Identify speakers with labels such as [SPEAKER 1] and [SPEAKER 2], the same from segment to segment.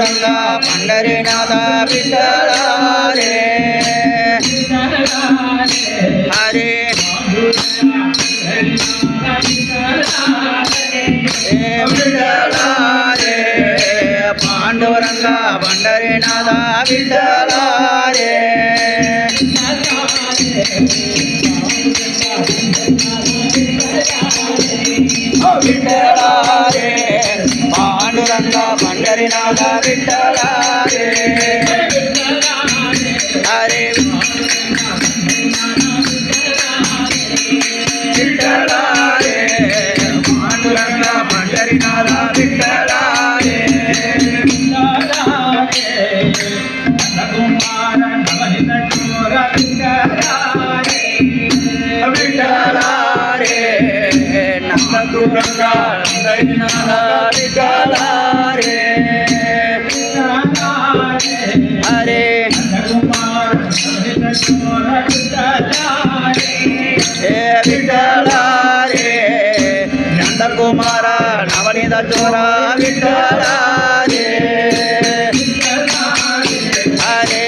[SPEAKER 1] రంగా పండరినాథ విఠలారే హరే విఠలారే పాండవరంగా పండరినాథ విఠలారే విఠలారే పాండురంగా హరినాథ విఠలారే దురంగా హరే విఠలారే నందకుమార నవనీత చోరా విఠలారే హరే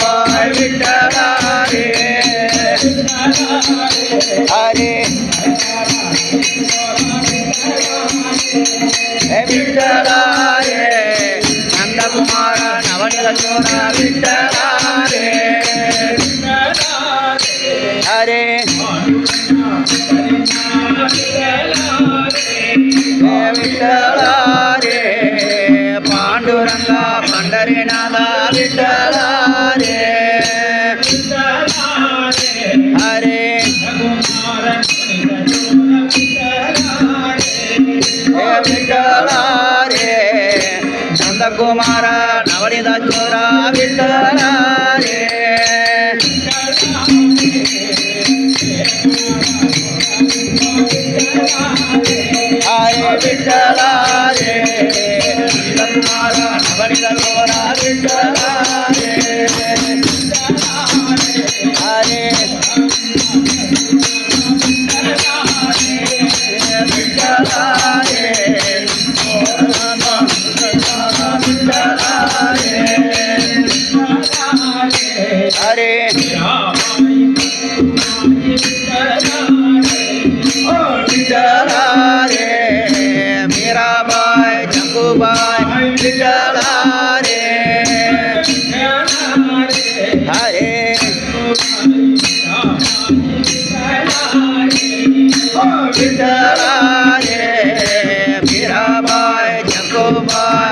[SPEAKER 1] வாழ்வாய் விட்டதாரே அரே விட்டதாரே நந்தகுமார நவனில சோழ விட்டதாரே அரே விட்டதாரே నంద కుమార నవనిద చోర విఠలారే విఠలారే నంద కుమార నవనిద చోర విఠల હરે
[SPEAKER 2] વિઠલા
[SPEAKER 1] રે મેરા ભાઈ જંગુભાઈ વિઠલા રે
[SPEAKER 2] હરે વિઠલા રે મેરા
[SPEAKER 1] ભાઈ જંગુભાઈ